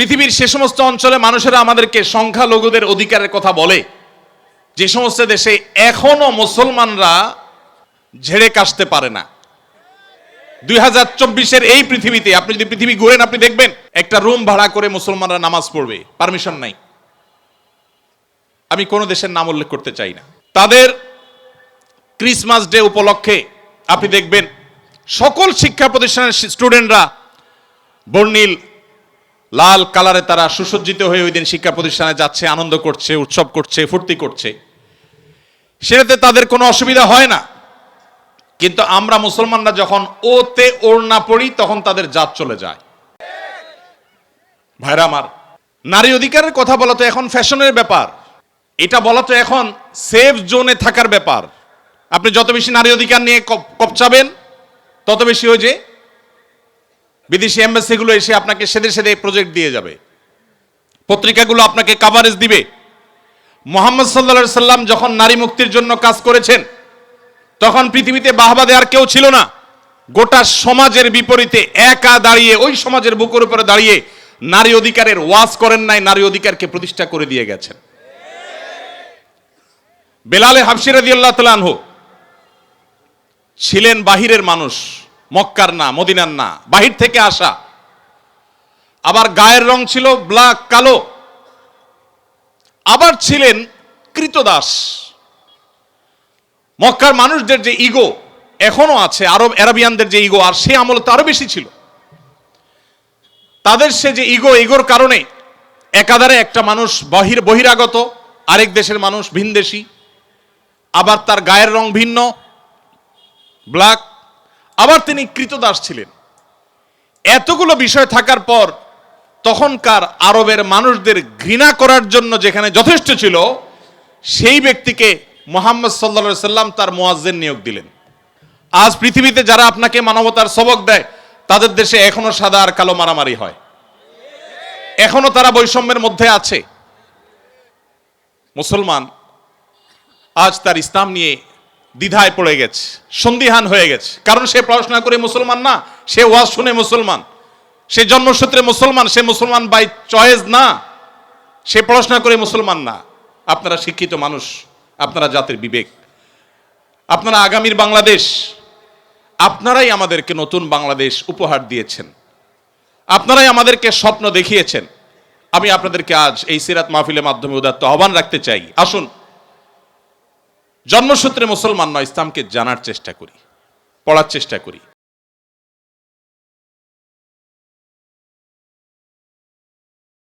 পৃথিবীর সে সমস্ত অঞ্চলে মানুষেরা আমাদেরকে সংখ্যালঘুদের অধিকারের কথা বলে। যে সমস্ত দেশে এখনও মুসলমানরা ঝেড়ে কাশতে পারে না। দুই হাজার চব্বিশের এই পৃথিবীতে, আপনি যদি পৃথিবী ঘুরেন, আপনি দেখবেন একটা রুম ভাড়া করে মুসলমানরা নামাজ পড়বে। পারমিশন নাই। আমি কোনো দেশের নাম উল্লেখ করতে চাই না। তাদের ক্রিসমাস ডে উপলক্ষে আপনি দেখবেন সকল শিক্ষা প্রতিষ্ঠানের স্টুডেন্টরা বর্ণিল লাল কালারে তারা সুসজ্জিত হয়ে ওই দিন শিক্ষা প্রতিষ্ঠানে যাচ্ছে, আনন্দ করছে, উৎসব করছে, ফুর্তি করছে। সেটাতে তাদের কোনো অসুবিধা হয় না। কিন্তু আমরা মুসলমানরা যখন ওতে ওড়না পড়ি, তখন তাদের জাত চলে যায়। ভাইরা আমার, নারী অধিকারের কথা বলা তো এখন ফ্যাশনের ব্যাপার। এটা বলা তো এখন সেফ জোনে থাকার ব্যাপার। আপনি যত বেশি নারী অধিকার নিয়ে কপ- কপচাবেন, তত বেশি ওই যে বিদেশি এম্বাসিগুলো এসে আপনাকে সেদে সেদে প্রজেক্ট দিয়ে যাবে। পত্রিকাগুলো আপনাকে কাভারেজ দিবে। মোহাম্মদ সাল্লা সাল্লাম যখন নারী মুক্তির জন্য কাজ করেছেন, তখন পৃথিবীতে বাহবা দেওয়ার কেউ ছিল না। গোটা সমাজের বিপরীতে একা দাঁড়িয়ে, ওই সমাজের বুকের উপরে দাঁড়িয়ে নারী অধিকারের ওয়াজ করেন নাই, নারী অধিকারকে প্রতিষ্ঠা করে দিয়ে গেছেন। বেলালে হাফসির আল্লাহ তালানহু ছিলেন বাহিরের মানুষ। মক্কার না, মদিনার না, বাহির থেকে আসা। আবার গায়ের রং ছিল ব্ল্যাক, কালো। আবার ছিলেন কৃতদাস। মক্কার মানুষদের যে ইগো এখনও আছে, আরব, অ্যারাবিয়ানদের যে ইগো, আর সে আমল তো আরও বেশি ছিল। তাদের সে যে ইগো, ইগোর কারণে একাধারে একটা মানুষ বহির, বহিরাগত, আরেক দেশের মানুষ ভিনদেশি। আবার তার গায়ের রং ভিন্ন, ব্ল্যাক আবার তিনি কৃতদাস ছিলেন। এতগুলো বিষয় থাকার পর তখনকার আরবের মানুষদের ঘৃণা করার জন্য যেখানে যথেষ্ট ছিল, সেই ব্যক্তিকে মোহাম্মদ সাল্লা সাল্লাম তার মোয়াজ্জেন নিয়োগ দিলেন। আজ পৃথিবীতে যারা আপনাকে মানবতার সবক দেয়, তাদের দেশে এখনও সাদা আর কালো মারামারি হয়। এখনও তারা বৈষম্যের মধ্যে আছে। মুসলমান আজ তার ইসলাম নিয়ে দ্বিধায় পড়ে গেছে, সন্দিহান হয়ে গেছে। কারণ সে পড়াশোনা করে মুসলমান না, সে ওয়াজ শুনে মুসলমান। সে জন্মসূত্রে মুসলমান, সে মুসলমান বাই চয়েস না। সে পড়াশোনা করে মুসলমান না। আপনারা শিক্ষিত মানুষ, আপনারা জাতির বিবেক। আপনারা আগামীর বাংলাদেশ, আপনারাই আমাদেরকে নতুন বাংলাদেশ উপহার দিয়েছেন। আপনারাই আমাদেরকে স্বপ্ন দেখিয়েছেন। আমি আপনাদেরকে আজ এই সিরাত মাহফিলের মাধ্যমে উদাত্ত আহ্বান রাখতে চাই। আসুন জন্মসূত্রে মুসলমান নয় ইসলামকে জানার চেষ্টা করি পড়ার চেষ্টা করি।